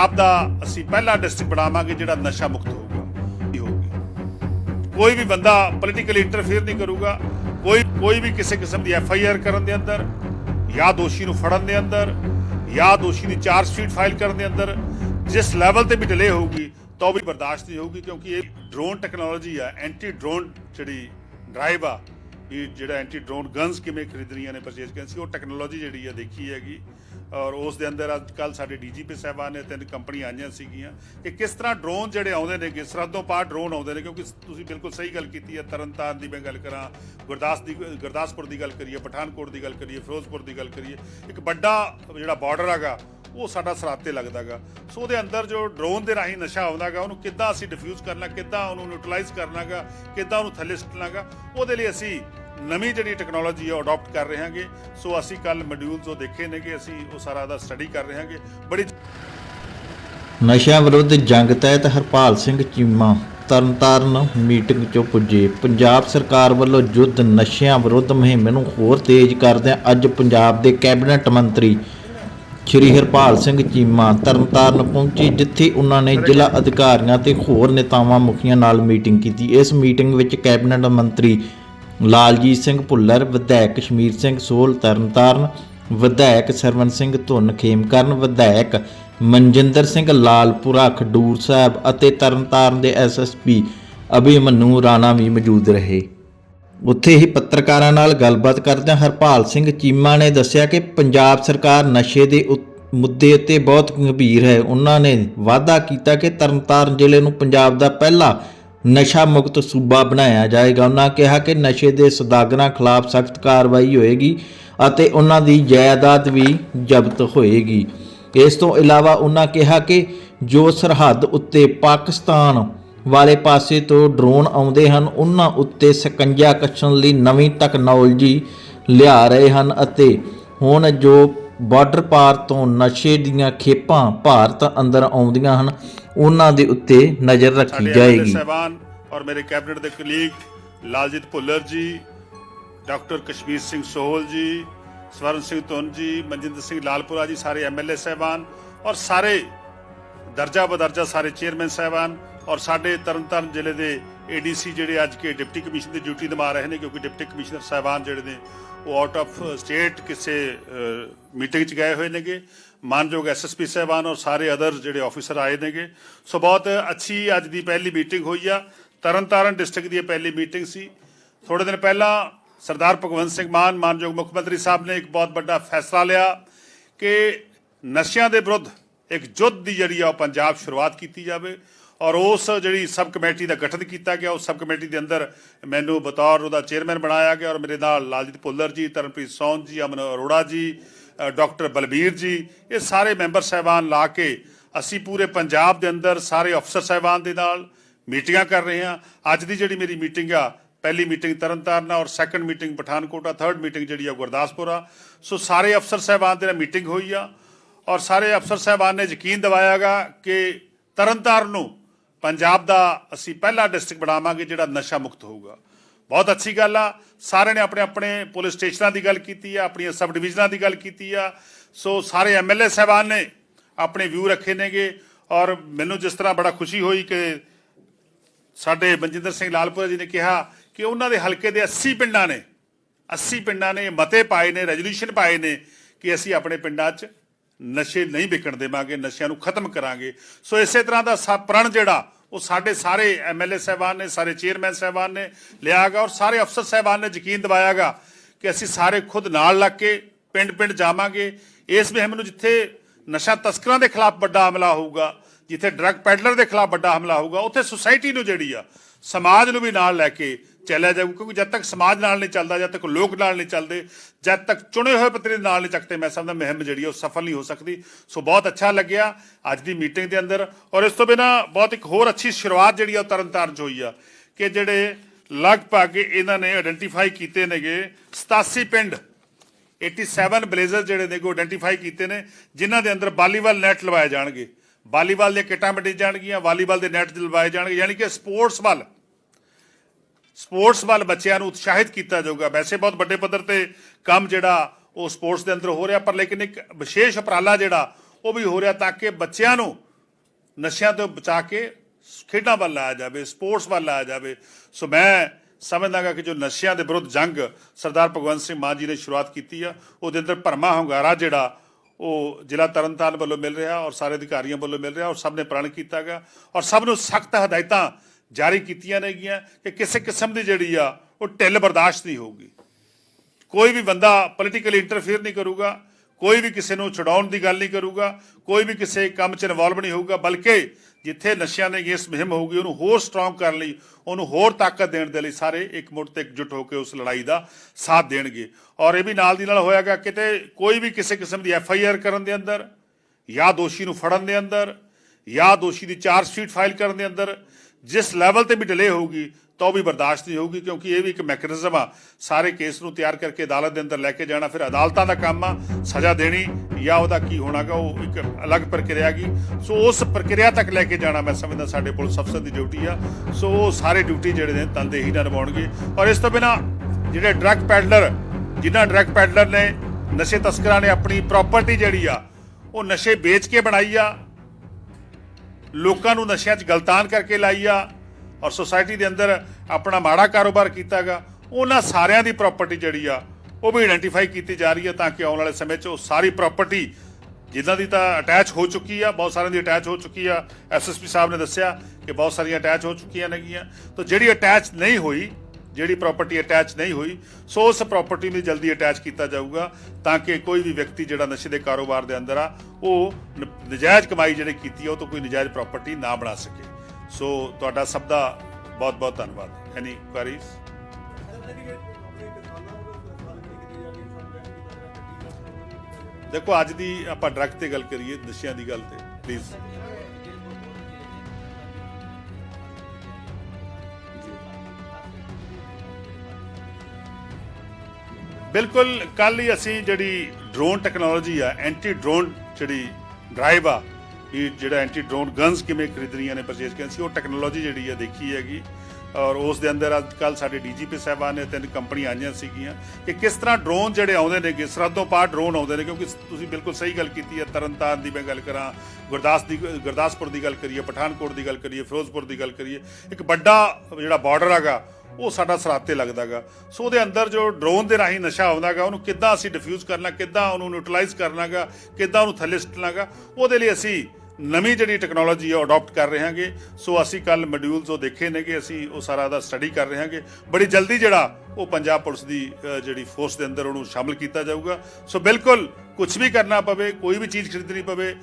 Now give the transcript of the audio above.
ਪੰਜਾਬ ਦਾ ਅਸੀਂ ਪਹਿਲਾ ਡਿਸਟ੍ਰਿਕਟ ਬਣਾਵਾਂਗੇ ਜਿਹੜਾ ਨਸ਼ਾ ਮੁਕਤ ਹੋਊਗਾ। ਕੋਈ ਵੀ ਬੰਦਾ ਪੋਲੀਟੀਕਲੀ ਇੰਟਰਫੇਅਰ ਨਹੀਂ ਕਰੂਗਾ। ਕੋਈ ਕੋਈ ਵੀ ਕਿਸੇ ਕਿਸਮ ਦੀ ਐਫ ਆਈ ਆਰ ਕਰਨ ਦੇ ਅੰਦਰ, ਜਾਂ ਦੋਸ਼ੀ ਨੂੰ ਫੜਨ ਦੇ ਅੰਦਰ, ਜਾਂ ਦੋਸ਼ੀ ਦੀ ਚਾਰਜ ਸ਼ੀਟ ਫਾਈਲ ਕਰਨ ਦੇ ਅੰਦਰ, ਜਿਸ ਲੈਵਲ ਤੇ ਵੀ ਡਿਲੇ ਹੋਊਗੀ, ਤਾਂ ਉਹ ਵੀ ਬਰਦਾਸ਼ਤ ਨਹੀਂ ਹੋਊਗੀ, ਕਿਉਂਕਿ ਇਹ ਡਰੋਨ ਟੈਕਨੋਲੋਜੀ ਆ ਐਂਟੀ ਡਰੋਨ ਜਿਹੜੀ ਡਰਾਈਵ ਆ ਇਹ ਜਿਹੜਾ ਐਂਟੀ ਡਰੋਨ ਗਨਸ ਕਿਵੇਂ ਖਰੀਦਣੀਆਂ ਨੇ ਪਰਚੇਸ ਕਰਨ ਸੀ, ਉਹ ਟੈਕਨੋਲੋਜੀ ਜਿਹੜੀ ਆ ਦੇਖੀ ਹੈਗੀ। ਔਰ ਉਸ ਦੇ ਅੰਦਰ ਅੱਜ ਕੱਲ ਸਾਡੇ ਡੀਜੀਪੀ ਸਾਹਿਬਾਨ ਨੇ ਤਿੰਨ ਕੰਪਨੀਆਂ ਆਈਆਂ ਸੀਗੀਆਂ। ਕਿ ਕਿਸ ਤਰ੍ਹਾਂ ਡਰੋਨ ਜਿਹੜੇ ਆਉਂਦੇ ਨੇ ਸਰਹੱਦੋਂ ਪਾਰ ਡਰੋਨ ਆਉਂਦੇ ਨੇ, ਕਿਉਂਕਿ ਤੁਸੀਂ ਬਿਲਕੁਲ ਸਹੀ ਗੱਲ ਕੀਤੀ ਹੈ, ਤਰਨਤਾਰਨ ਦੀ ਮੈਂ ਗੱਲ ਕਰਾਂ, ਗੁਰਦਾਸ ਦੀ, ਗੁਰਦਾਸਪੁਰ ਦੀ ਗੱਲ ਕਰੀਏ, ਪਠਾਨਕੋਟ ਦੀ ਗੱਲ ਕਰੀਏ, ਫਿਰੋਜ਼ਪੁਰ ਦੀ ਗੱਲ ਕਰੀਏ, ਇੱਕ ਵੱਡਾ ਜਿਹੜਾ ਬਾਰਡਰ ਹੈਗਾ, ਉਹ ਸਾਡਾ ਸਰਹੱਦ ਤੇ ਲੱਗਦਾਗਾ ਸੋ ਉਹਦੇ ਅੰਦਰ ਜੋ ਡਰੋਨ ਦੇ ਰਾਹੀਂ ਨਸ਼ਾ ਆਉਂਦਾਗਾ ਉਹਨੂੰ ਕਿੱਦਾਂ ਅਸੀਂ ਡਿਫਿਊਜ਼ ਕਰਨਾ, ਕਿੱਦਾਂ ਉਹਨੂੰ ਨਿਊਟਰਲਾਈਜ਼ ਕਰਨਾਗਾ ਕਿੱਦਾਂ ਉਹਨੂੰ ਥੱਲੇ ਸੁੱਟਣਾਗਾ ਉਹਦੇ ਲਈ ਅਸੀਂ ਨਵੀਂ ਜਿਹੜੀ ਟੈਕਨੋਲੋਜੀ ਹੈ ਅਡਾਪਟ ਕਰ ਰਹੇ ਹਾਂਗੇ। ਸੋ ਅਸੀਂ ਕੱਲ ਮੋਡਿਊਲਸ ਉਹ ਦੇਖੇ ਨੇਗੇ ਅਸੀਂ ਉਹ ਸਾਰਾ ਦਾ ਸਟੱਡੀ ਕਰ ਰਹੇ ਹਾਂਗੇ। ਬੜੀ ਨਸ਼ਿਆਂ ਵਿਰੁੱਧ ਜੰਗ ਤਹਿਤ ਹਰਪਾਲ ਸਿੰਘ ਚੀਮਾ ਤਰਨਤਾਰਨ ਮੀਟਿੰਗ 'ਚੋਂ ਪੁੱਜੇ। ਪੰਜਾਬ ਸਰਕਾਰ ਵੱਲੋਂ ਯੁੱਧ ਨਸ਼ਿਆਂ ਵਿਰੁੱਧ ਮੁਹਿੰਮ ਨੂੰ ਹੋਰ ਤੇਜ਼ ਕਰਦਿਆਂ ਅੱਜ ਪੰਜਾਬ ਦੇ ਕੈਬਨਿਟ ਮੰਤਰੀ ਸ਼੍ਰੀ ਹਰਪਾਲ ਸਿੰਘ ਚੀਮਾ ਤਰਨਤਾਰਨ ਪਹੁੰਚੇ, ਜਿੱਥੇ ਉਹਨਾਂ ਨੇ ਜ਼ਿਲ੍ਹਾ ਅਧਿਕਾਰੀਆਂ ਤੇ ਹੋਰ ਨੇਤਾਵਾਂ ਮੁਖੀਆਂ ਨਾਲ ਮੀਟਿੰਗ ਕੀਤੀ। ਇਸ ਮੀਟਿੰਗ ਵਿੱਚ ਕੈਬਨਿਟ ਮੰਤਰੀ ਲਾਲਜੀਤ ਸਿੰਘ ਭੁੱਲਰ, ਵਿਧਾਇਕ ਕਸ਼ਮੀਰ ਸਿੰਘ ਸੋਲ, ਤਰਨਤਾਰਨ, ਵਿਧਾਇਕ ਸਰਵਨ ਸਿੰਘ ਧੁੰਨ, ਖੇਮਕਰਨ, ਵਿਧਾਇਕ ਮਨਜਿੰਦਰ ਸਿੰਘ ਲਾਲਪੁਰਾ, ਖਡੂਰ ਸਾਹਿਬ ਅਤੇ ਤਰਨਤਾਰਨ ਦੇ ਐਸਐਸਪੀ ਅਭਿਮਨੂ ਰਾਣਾ ਵੀ ਮੌਜੂਦ ਰਹੇ। ਉੱਥੇ ਹੀ ਪੱਤਰਕਾਰਾਂ ਨਾਲ ਗੱਲਬਾਤ ਕਰਦਿਆਂ ਹਰਪਾਲ ਸਿੰਘ ਚੀਮਾ ਨੇ ਦੱਸਿਆ ਕਿ ਪੰਜਾਬ ਸਰਕਾਰ ਨਸ਼ੇ ਦੇ ਉਤ- ਮੁੱਦੇ ਉੱਤੇ ਬਹੁਤ ਗੰਭੀਰ ਹੈ। ਉਹਨਾਂ ਨੇ ਵਾਅਦਾ ਕੀਤਾ ਕਿ ਤਰਨਤਾਰਨ ਜ਼ਿਲ੍ਹੇ ਨੂੰ ਪੰਜਾਬ ਦਾ ਪਹਿਲਾ ਨਸ਼ਾ ਮੁਕਤ ਸੂਬਾ ਬਣਾਇਆ ਜਾਏਗਾ। ਉਹਨਾਂ ਕਿਹਾ ਕਿ ਨਸ਼ੇ ਦੇ ਸੌਦਾਗਰਾਂ ਖਿਲਾਫ ਸਖਤ ਕਾਰਵਾਈ ਹੋਏਗੀ ਅਤੇ ਉਹਨਾਂ ਦੀ ਜਾਇਦਾਦ ਵੀ ਜ਼ਬਤ ਹੋਏਗੀ। ਇਸ ਤੋਂ ਇਲਾਵਾ ਉਹਨਾਂ ਕਿਹਾ ਕਿ ਜੋ ਸਰਹੱਦ ਉੱਤੇ ਪਾਕਿਸਤਾਨ ਵਾਲੇ ਪਾਸੇ ਤੋਂ ਡਰੋਨ ਆਉਂਦੇ ਹਨ ਉਹਨਾਂ ਉੱਤੇ ਸਕੰਜਾ ਕੱਛਣ ਲਈ ਨਵੀਂ ਟੈਕਨੋਲੋਜੀ ਲਿਆ ਰਹੇ ਹਨ ਅਤੇ ਹੁਣ ਜੋ ਬਾਰਡਰ ਪਾਰ ਤੋਂ ਨਸ਼ੇ ਦੀਆਂ ਖੇਪਾਂ ਭਾਰਤ ਅੰਦਰ ਆਉਂਦੀਆਂ ਹਨ ਉਹਨਾਂ ਦੇ ਉੱਤੇ ਨਜ਼ਰ ਰੱਖੀ ਜਾਏਗੀ। ਸਾਹਿਬਾਨ ਔਰ ਮੇਰੇ ਕੈਬਨਿਟ ਦੇ ਕਲੀਗ ਲਾਲਜੀਤ ਭੁੱਲਰ ਜੀ ਡਾਕਟਰ ਕਸ਼ਮੀਰ ਸਿੰਘ ਸੋਹਲ ਜੀ ਸਵਰਨ ਸਿੰਘ ਧੁੰਨ ਜੀ ਮਨਜਿੰਦਰ ਸਿੰਘ ਲਾਲਪੁਰਾ ਜੀ ਸਾਰੇ ਐਮਐਲਏ ਸਾਹਿਬਾਨ ਔਰ ਸਾਰੇ ਦਰਜਾ ਬਦਰਜਾ ਸਾਰੇ ਚੇਅਰਮੈਨ ਸਾਹਿਬਾਨ ਔਰ ਸਾਡੇ ਤਰਨਤਾਰਨ ਜ਼ਿਲ੍ਹੇ ਦੇ ਏਡੀਸੀ ਜਿਹੜੇ ਅੱਜ ਕੇ ਡਿਪਟੀ ਕਮਿਸ਼ਨ ਦੀ ਡਿਊਟੀ ਨਿਭਾ ਰਹੇ ਨੇ ਕਿਉਂਕਿ ਡਿਪਟੀ ਕਮਿਸ਼ਨਰ ਸਾਹਿਬਾਨ ਜਿਹੜੇ ਨੇ ਉਹ ਆਊਟ ਆਫ ਸਟੇਟ ਕਿਸੇ ਮੀਟਿੰਗ 'ਚ ਗਏ ਹੋਏ ਨੇਗੇ। ਮਾਨਯੋਗ ਐਸਐਸਪੀ ਸਾਹਿਬਾਨ ਔਰ ਸਾਰੇ ਅਦਰ ਜਿਹੜੇ ਆਫੀਸਰ ਆਏ ਨੇਗੇ। ਸੋ ਬਹੁਤ ਅੱਛੀ ਅੱਜ ਦੀ ਪਹਿਲੀ ਮੀਟਿੰਗ ਹੋਈ ਆ। ਤਰਨਤਾਰਨ ਡਿਸਟ੍ਰਿਕਟ ਦੀ ਇਹ ਪਹਿਲੀ ਮੀਟਿੰਗ ਸੀ। ਥੋੜੇ ਦਿਨ ਪਹਿਲਾਂ ਸਰਦਾਰ ਭਗਵੰਤ ਸਿੰਘ ਮਾਨ, ਮਾਨਯੋਗ ਮੁੱਖ ਮੰਤਰੀ ਸਾਹਿਬ ਨੇ ਇੱਕ ਬਹੁਤ ਵੱਡਾ ਫੈਸਲਾ ਲਿਆ ਕਿ ਨਸ਼ਿਆਂ ਦੇ ਵਿਰੁੱਧ ਇੱਕ ਜੁੱਧ ਦੀ ਜਿਹੜੀ ਆ ਉਹ ਪੰਜਾਬ ਸ਼ੁਰੂਆਤ ਕੀਤੀ ਜਾਵੇ ਔਰ ਉਸ ਜਿਹੜੀ ਸਬ ਕਮੇਟੀ ਦਾ ਗਠਨ ਕੀਤਾ ਗਿਆ, ਉਸ ਸਬ ਕਮੇਟੀ ਦੇ ਅੰਦਰ ਮੈਨੂੰ ਬਤੌਰ ਉਹਦਾ ਚੇਅਰਮੈਨ ਬਣਾਇਆ ਗਿਆ ਔਰ ਮੇਰੇ ਨਾਲ ਲਾਲਜੀਤ ਭੁੱਲਰ ਜੀ, ਤਰਨਪ੍ਰੀਤ ਸੌਂਦ ਜੀ, ਅਮਨ ਅਰੋੜਾ ਜੀ ਡਾਕਟਰ ਬਲਬੀਰ ਜੀ, ਇਹ ਸਾਰੇ ਮੈਂਬਰ ਸਾਹਿਬਾਨ ਲਾ ਕੇ ਅਸੀਂ ਪੂਰੇ ਪੰਜਾਬ ਦੇ ਅੰਦਰ ਸਾਰੇ ਅਫਸਰ ਸਾਹਿਬਾਨ ਦੇ ਨਾਲ ਮੀਟਿੰਗਾਂ ਕਰ ਰਹੇ ਹਾਂ। ਅੱਜ ਦੀ ਜਿਹੜੀ ਮੇਰੀ ਮੀਟਿੰਗ ਆ, ਪਹਿਲੀ ਮੀਟਿੰਗ ਤਰਨਤਾਰਨ ਆ ਔਰ ਸੈਕੰਡ ਮੀਟਿੰਗ ਪਠਾਨਕੋਟ ਆ ਥਰਡ ਮੀਟਿੰਗ ਜਿਹੜੀ ਆ ਗੁਰਦਾਸਪੁਰ ਆ। ਸੋ ਸਾਰੇ ਅਫਸਰ ਸਾਹਿਬਾਨ ਦੇ ਨਾਲ ਮੀਟਿੰਗ ਹੋਈ ਆ ਔਰ ਸਾਰੇ ਅਫਸਰ ਸਾਹਿਬਾਨ ਨੇ ਯਕੀਨ ਦਿਵਾਇਆਗਾ ਕਿ ਤਰਨਤਾਰਨ ਨੂੰ ਪੰਜਾਬ ਦਾ ਅਸੀਂ ਪਹਿਲਾ ਡਿਸਟ੍ਰਿਕਟ ਬਣਾਵਾਂਗੇ ਜਿਹੜਾ ਨਸ਼ਾ ਮੁਕਤ ਹੋਊਗਾ। ਬਹੁਤ ਅੱਛੀ ਗੱਲ ਆ। ਸਾਰਿਆਂ ਨੇ ਆਪਣੇ ਆਪਣੇ ਪੁਲਿਸ ਸਟੇਸ਼ਨਾਂ ਦੀ ਗੱਲ ਕੀਤੀ ਆ, ਆਪਣੀਆਂ ਸਬ ਡਿਵੀਜ਼ਨਾਂ ਦੀ ਗੱਲ ਕੀਤੀ ਆ। ਸੋ ਸਾਰੇ ਐਮਐਲਏ ਸਾਹਿਬਾਨ ਨੇ ਆਪਣੇ ਵਿਊ ਰੱਖੇ ਨੇਗੇ ਔਰ ਮੈਨੂੰ ਜਿਸ ਤਰ੍ਹਾਂ ਬੜਾ ਖੁਸ਼ੀ ਹੋਈ ਕਿ ਸਾਡੇ ਮਨਜਿੰਦਰ ਸਿੰਘ ਲਾਲਪੁਰਾ ਜੀ ਨੇ ਕਿਹਾ ਕਿ ਉਹਨਾਂ ਦੇ ਹਲਕੇ ਦੇ 80 ਪਿੰਡਾਂ ਨੇ 80 ਪਿੰਡਾਂ ਨੇ ਮਤੇ ਪਾਏ ਨੇ ਰੈਜ਼ੋਲੂਸ਼ਨ ਪਾਏ ਨੇ ਕਿ ਅਸੀਂ ਆਪਣੇ ਪਿੰਡਾਂ 'ਚ ਨਸ਼ੇ ਨਹੀਂ ਵਿਕਣ ਦੇਵਾਂਗੇ, ਨਸ਼ਿਆਂ ਨੂੰ ਖਤਮ ਕਰਾਂਗੇ। ਸੋ ਇਸੇ ਤਰ੍ਹਾਂ ਦਾ ਸਾ- ਪ੍ਰਣ ਜਿਹੜਾ ਉਹ ਸਾਡੇ ਸਾਰੇ ਐਮਐਲਏ ਸਾਹਿਬਾਨ ਨੇ, ਸਾਰੇ ਚੇਅਰਮੈਨ ਸਾਹਿਬਾਨ ਨੇ ਲਿਆਗਾ ਔਰ ਸਾਰੇ ਅਫਸਰ ਸਾਹਿਬਾਨ ਨੇ ਯਕੀਨ ਦਿਵਾਇਆਗਾ ਕਿ ਅਸੀਂ ਸਾਰੇ ਖੁਦ ਨਾਲ ਲੱਗ ਕੇ ਪਿੰਡ ਪਿੰਡ ਜਾਵਾਂਗੇ। ਇਸ ਮੁਹਿੰਮ ਨੂੰ ਜਿੱਥੇ ਨਸ਼ਾ ਤਸਕਰਾਂ ਦੇ ਖਿਲਾਫ ਵੱਡਾ ਹਮਲਾ ਹੋਊਗਾ, ਜਿੱਥੇ ਡਰੱਗ ਪੈਡਲਰ ਦੇ ਖਿਲਾਫ ਵੱਡਾ ਹਮਲਾ ਹੋਊਗਾ, ਉੱਥੇ ਸੁਸਾਇਟੀ ਨੂੰ ਜਿਹੜੀ ਆ, ਸਮਾਜ ਨੂੰ ਵੀ ਨਾਲ ਲੈ ਕੇ ਚੱਲਿਆ ਜਾਊ, ਕਿਉਂਕਿ ਜਦ ਤੱਕ ਸਮਾਜ ਨਾਲ ਨਹੀਂ ਚੱਲਦਾ, ਜਦ ਤੱਕ ਲੋਕ ਨਾਲ ਨਹੀਂ ਚੱਲਦੇ, ਜਦ ਤੱਕ ਚੁਣੇ ਹੋਏ ਪਤਰੇ ਨਾਲ ਨਹੀਂ ਚੱਕਦੇ, ਮੈਂ ਸਮਝਦਾ ਮੁਹਿੰਮ ਜਿਹੜੀ ਉਹ ਸਫਲ ਨਹੀਂ ਹੋ ਸਕਦੀ। ਸੋ ਬਹੁਤ ਅੱਛਾ ਲੱਗਿਆ ਅੱਜ ਦੀ ਮੀਟਿੰਗ ਦੇ ਅੰਦਰ। ਔਰ ਇਸ ਤੋਂ ਬਿਨਾ ਬਹੁਤ ਇੱਕ ਹੋਰ ਅੱਛੀ ਸ਼ੁਰੂਆਤ ਜਿਹੜੀ ਆ ਉਹ ਤਰਨਤਾਰਨ 'ਚ ਹੋਈ ਆ, ਕਿ ਜਿਹੜੇ ਲਗਭਗ ਇਹਨਾਂ ਨੇ ਆਇਡੈਂਟੀਫਾਈ ਕੀਤੇ ਨੇਗੇ 87 ਪਿੰਡ 87 ਬਲੇਜ਼ਰ ਜਿਹੜੇ ਨੇ ਕੋ ਆਇਡੈਂਟੀਫਾਈ ਕੀਤੇ ਨੇ, ਜਿਨ੍ਹਾਂ ਦੇ ਅੰਦਰ ਵਾਲੀਬਾਲ ਨੈਟ ਲਵਾਏ ਜਾਣਗੇ। ਵਾਲੀਬਾਲ ਦੀਆਂ ਕਿੱਟਾਂ ਵੰਡੀਆਂ ਜਾਣਗੀਆਂ, ਵਾਲੀਬਾਲ ਦੇ ਨੈਟ ਲਵਾਏ ਜਾਣਗੇ, ਯਾਨੀ ਕਿ ਸਪੋਰਟਸ ਵੱਲ ਸਪੋਰਟਸ ਵੱਲ ਬੱਚਿਆਂ ਨੂੰ ਉਤਸ਼ਾਹਿਤ ਕੀਤਾ ਜਾਊਗਾ। ਵੈਸੇ ਬਹੁਤ ਵੱਡੇ ਪੱਧਰ ਤੇ ਕੰਮ ਜਿਹੜਾ ਉਹ ਸਪੋਰਟਸ ਦੇ ਅੰਦਰ ਹੋ ਰਿਹਾ, ਪਰ ਲੇਕਿਨ ਇੱਕ ਵਿਸ਼ੇਸ਼ ਉਪਰਾਲਾ ਜਿਹੜਾ ਉਹ ਵੀ ਹੋ ਰਿਹਾ ਤਾਂ ਕਿ ਬੱਚਿਆਂ ਨੂੰ ਨਸ਼ਿਆਂ ਤੋਂ ਬਚਾ ਕੇ ਖੇਡਾਂ ਵੱਲ ਲਾਇਆ ਜਾਵੇ, ਸਪੋਰਟਸ ਵੱਲ ਲਾਇਆ ਜਾਵੇ। ਸੋ ਮੈਂ ਸਮਝਦਾਗਾ ਕਿ ਜੋ ਨਸ਼ਿਆਂ ਦੇ ਵਿਰੁੱਧ ਜੰਗ ਸਰਦਾਰ ਭਗਵੰਤ ਸਿੰਘ ਮਾਨ ਜੀ ਨੇ ਸ਼ੁਰੂਆਤ ਕੀਤੀ ਆ, ਉਹਦੇ ਅੰਦਰ ਭਰਮਾ ਹੁੰਗਾਰਾ ਜਿਹੜਾ ਉਹ ਜ਼ਿਲ੍ਹਾ ਤਰਨਤਾਰਨ ਵੱਲੋਂ ਮਿਲ ਰਿਹਾ ਔਰ ਸਾਰੇ ਅਧਿਕਾਰੀਆਂ ਵੱਲੋਂ ਮਿਲ ਰਿਹਾ ਔਰ ਸਭ ਨੇ ਪ੍ਰਣ ਕੀਤਾ ਗਿਆ ਔਰ ਸਭ ਨੂੰ ਸਖਤ ਹਦਾਇਤਾਂ ਜਾਰੀ ਕੀਤੀਆਂ ਨੇਗੀਆਂ ਕਿ ਕਿਸੇ ਕਿਸਮ ਦੀ ਜਿਹੜੀ ਆ, ਉਹ ਢਿੱਲ ਬਰਦਾਸ਼ਤ ਨਹੀਂ ਹੋਊਗੀ। ਕੋਈ ਵੀ ਬੰਦਾ ਪੋਲੀਟੀਕਲੀ ਇੰਟਰਫੇਅਰ ਨਹੀਂ ਕਰੂਗਾ, ਕੋਈ ਵੀ ਕਿਸੇ ਨੂੰ ਛਡਾਉਣ ਦੀ ਗੱਲ ਨਹੀਂ ਕਰੂਗਾ, ਕੋਈ ਵੀ ਕਿਸੇ ਕੰਮ 'ਚ ਇਨਵੋਲਵ ਨਹੀਂ ਹੋਊਗਾ, ਬਲਕਿ ਜਿੱਥੇ ਨਸ਼ਿਆਂ ਨੇ ਇਸ ਮੁਹਿੰਮ ਹੋਊਗੀ, ਉਹਨੂੰ ਹੋਰ ਸਟਰੋਂਗ ਕਰਨ ਲਈ, ਉਹਨੂੰ ਹੋਰ ਤਾਕਤ ਦੇਣ ਦੇ ਲਈ ਸਾਰੇ ਇੱਕ ਇਕਮੁੱਠ ਤੇ ਇਕਜੁੱਟ ਹੋ ਕੇ ਉਸ ਲੜਾਈ ਦਾ ਸਾਥ ਦੇਣਗੇ। ਔਰ ਇਹ ਵੀ ਨਾਲ ਦੀ ਨਾਲ ਹੋਇਆਗਾ, ਕਿਤੇ ਕੋਈ ਵੀ ਕਿਸੇ ਕਿਸਮ ਦੀ ਐਫ ਆਈ ਆਰ ਕਰਨ ਦੇ ਅੰਦਰ, ਜਾਂ ਦੋਸ਼ੀ ਨੂੰ ਫੜਨ ਦੇ ਅੰਦਰ, ਜਾਂ ਦੋਸ਼ੀ ਦੀ ਚਾਰਜ ਸ਼ੀਟ ਫਾਈਲ ਕਰਨ ਦੇ ਅੰਦਰ ਜਿਸ ਲੈਵਲ ਤੇ ਵੀ ਡਿਲੇ ਹੋਊਗੀ, ਤਾਂ ਉਹ ਵੀ ਬਰਦਾਸ਼ਤ ਨਹੀਂ ਹੋਊਗੀ, ਕਿਉਂਕਿ ਇਹ ਵੀ ਇੱਕ ਮੈਕੈਨਿਜ਼ਮ ਆ। ਸਾਰੇ ਕੇਸ ਨੂੰ ਤਿਆਰ ਕਰਕੇ ਅਦਾਲਤ ਦੇ ਅੰਦਰ ਲੈ ਕੇ ਜਾਣਾ, ਫਿਰ ਅਦਾਲਤਾਂ ਦਾ ਕੰਮ ਆ, ਸਜ਼ਾ ਦੇਣੀ, ਜਾਂ ਉਹਦਾ ਕੀ ਹੋਣਾਗਾ, ਉਹ ਇੱਕ ਅਲੱਗ ਪ੍ਰਕਿਰਿਆ ਗਈ ਸੋ ਉਸ ਪ੍ਰਕਿਰਿਆ ਤੱਕ ਲੈ ਕੇ ਜਾਣਾ ਮੈਂ ਸਮਝਦਾ ਸਾਡੇ ਪੁਲਿਸ ਅਫਸਰ ਦੀ ਡਿਊਟੀ ਆ। ਸੋ ਉਹ ਸਾਰੇ ਡਿਊਟੀ ਜਿਹੜੇ ਨੇ, ਤਨਦੇਹੀ ਨਾਲ ਨਿਭਾਉਣਗੇ। ਔਰ ਇਸ ਤੋਂ ਬਿਨਾ ਜਿਹੜੇ ਡਰੱਗ ਪੈਡਲਰ ਜਿਨ੍ਹਾਂ ਡਰੱਗ ਪੈਡਲਰ ਨੇ ਨਸ਼ੇ ਤਸਕਰਾਂ ਨੇ ਆਪਣੀ ਪ੍ਰਾਪਰਟੀ ਜਿਹੜੀ ਆ, ਉਹ ਨਸ਼ੇ ਵੇਚ ਕੇ ਬਣਾਈ ਆ। ਲੋਕਾਂ ਨੂੰ ਨਸ਼ਿਆਂ 'ਚ ਗਲਤਾਨ ਕਰਕੇ ਲਾਈ ਆ ਔਰ ਸੋਸਾਇਟੀ ਦੇ ਅੰਦਰ ਆਪਣਾ ਮਾੜਾ ਕਾਰੋਬਾਰ ਕੀਤਾਗਾ ਉਹਨਾਂ ਸਾਰਿਆਂ ਦੀ ਪ੍ਰਾਪਰਟੀ ਜਿਹੜੀ ਆ, ਉਹ ਵੀ ਆਇਡੈਂਟੀਫਾਈ ਕੀਤੀ ਜਾ ਰਹੀ ਹੈ ਤਾਂ ਕਿ ਆਉਣ ਵਾਲੇ ਸਮੇਂ 'ਚ ਉਹ ਸਾਰੀ ਪ੍ਰਾਪਰਟੀ ਜਿਨ੍ਹਾਂ ਦੀ ਤਾਂ ਅਟੈਚ ਹੋ ਚੁੱਕੀ ਆ, ਬਹੁਤ ਸਾਰਿਆਂ ਦੀ ਅਟੈਚ ਹੋ ਚੁੱਕੀ ਆ। ਐਸਐਸਪੀ ਸਾਹਿਬ ਨੇ ਦੱਸਿਆ ਕਿ ਬਹੁਤ ਸਾਰੀਆਂ ਅਟੈਚ ਹੋ ਚੁੱਕੀਆਂ ਨੇਗੀਆਂ। ਤਾਂ ਜਿਹੜੀ ਅਟੈਚ ਨਹੀਂ ਹੋਈ ਜਿਹੜੀ ਪ੍ਰਾਪਰਟੀ ਅਟੈਚ ਨਹੀਂ ਹੋਈ, ਸੋ ਉਸ ਪ੍ਰਾਪਰਟੀ ਨੂੰ ਜਲਦੀ ਅਟੈਚ ਕੀਤਾ ਜਾਊਗਾ ਤਾਂ ਕਿ ਕੋਈ ਵੀ ਵਿਅਕਤੀ ਜਿਹੜਾ ਨਸ਼ੇ ਦੇ ਕਾਰੋਬਾਰ ਦੇ ਅੰਦਰ ਆ, ਉਹ ਨ- ਨਜਾਇਜ਼ ਕਮਾਈ ਜਿਹੜੀ ਕੀਤੀ ਆ, ਉਹ ਤੋਂ ਕੋਈ ਨਜਾਇਜ਼ ਪ੍ਰਾਪਰਟੀ ਨਾ ਬਣਾ ਸਕੇ। ਸੋ ਤੁਹਾਡਾ ਸਭ ਦਾ ਬਹੁਤ ਬਹੁਤ ਧੰਨਵਾਦ। ਐਨੀ ਕੁਐਰੀਜ਼ ਦੇਖੋ, ਅੱਜ ਦੀ ਆਪਾਂ ਡਰੱਗ ਤੇ ਗੱਲ ਕਰੀਏ, ਨਸ਼ਿਆਂ ਦੀ ਗੱਲ ਤੇ ਪਲੀਜ਼ ਬਿਲਕੁਲ ਕੱਲ ਹੀ ਅਸੀਂ ਜਿਹੜੀ ਡਰੋਨ ਟੈਕਨੋਲੋਜੀ ਆ ਐਂਟੀ ਡਰੋਨ ਜਿਹੜੀ ਡਰਾਈਵ ਆ, ਇਹ ਜਿਹੜਾ ਐਂਟੀ ਡਰੋਨ ਗਨਸ ਕਿਵੇਂ ਖਰੀਦਣੀਆਂ ਨੇ ਪਰਚੇਸ ਕਰਨ ਸੀ, ਉਹ ਟੈਕਨੋਲੋਜੀ ਜਿਹੜੀ ਆ ਦੇਖੀ ਹੈਗੀ। ਔਰ ਉਸ ਦੇ ਅੰਦਰ ਅੱਜ ਕੱਲ ਸਾਡੇ ਡੀਜੀਪੀ ਸਾਹਿਬਾਨ ਨੇ ਤਿੰਨ ਕੰਪਨੀਆਂ ਆਈਆਂ ਸੀਗੀਆਂ। ਕਿ ਕਿਸ ਤਰ੍ਹਾਂ ਡਰੋਨ ਜਿਹੜੇ ਆਉਂਦੇ ਨੇ ਸਰਹੱਦੋਂ ਪਾਰ ਡਰੋਨ ਆਉਂਦੇ ਨੇ, ਕਿਉਂਕਿ ਤੁਸੀਂ ਬਿਲਕੁਲ ਸਹੀ ਗੱਲ ਕੀਤੀ ਹੈ ਤਰਨਤਾਰਨ ਦੀ ਮੈਂ ਗੱਲ ਕਰਾਂ, ਗੁਰਦਾਸ ਦੀ, ਗੁਰਦਾਸਪੁਰ ਦੀ ਗੱਲ ਕਰੀਏ, ਪਠਾਨਕੋਟ ਦੀ ਗੱਲ ਕਰੀਏ, ਫਿਰੋਜ਼ਪੁਰ ਦੀ ਗੱਲ ਕਰੀਏ। ਇੱਕ ਵੱਡਾ ਜਿਹੜਾ ਬਾਰਡਰ ਹੈਗਾ ਉਹ ਸਾਡਾ ਸਰਹੱਦ ਤੇ ਲੱਗਦਾਗਾ। ਸੋ ਉਹਦੇ ਅੰਦਰ ਜੋ ਡਰੋਨ ਦੇ ਰਾਹੀਂ ਨਸ਼ਾ ਆਉਂਦਾਗਾ, ਉਹਨੂੰ ਕਿੱਦਾਂ ਅਸੀਂ ਡਿਫਿਊਜ਼ ਕਰਨਾ, ਕਿੱਦਾਂ ਉਹਨੂੰ ਨਿਊਟਰਲਾਈਜ਼ ਕਰਨਾਗਾ, ਕਿੱਦਾਂ ਉਹਨੂੰ ਥੱਲੇ ਸੁੱਟਣਾਗਾ, ਉਹਦੇ ਲਈ ਅਸੀਂ ਨਵੀਂ ਜਿਹੜੀ ਟੈਕਨੋਲੋਜੀ ਆ ਅਡਾਪਟ ਕਰ ਰਹੇ ਹਾਂਗੇ। ਸੋ ਅਸੀਂ ਕੱਲ ਮੋਡਿਊਲਸ ਉਹ ਦੇਖੇ ਨੇਗੇ ਅਸੀਂ ਉਹ ਸਾਰਾ ਦਾ ਸਟੱਡੀ ਕਰ ਰਹੇ ਹਾਂਗੇ। ਬੜੀ ਜਲਦੀ ਜਿਹੜਾ ਉਹ ਪੰਜਾਬ ਪੁਲਿਸ ਦੀ ਜਿਹੜੀ ਫੋਰਸ ਦੇ ਅੰਦਰ ਉਹਨੂੰ ਸ਼ਾਮਲ ਕੀਤਾ ਜਾਊਗਾ। ਸੋ ਬਿਲਕੁਲ ਕੁਝ ਵੀ ਕਰਨਾ ਪਵੇ, ਕੋਈ ਵੀ ਚੀਜ਼ ਖਰੀਦਣੀ ਪਵੇ।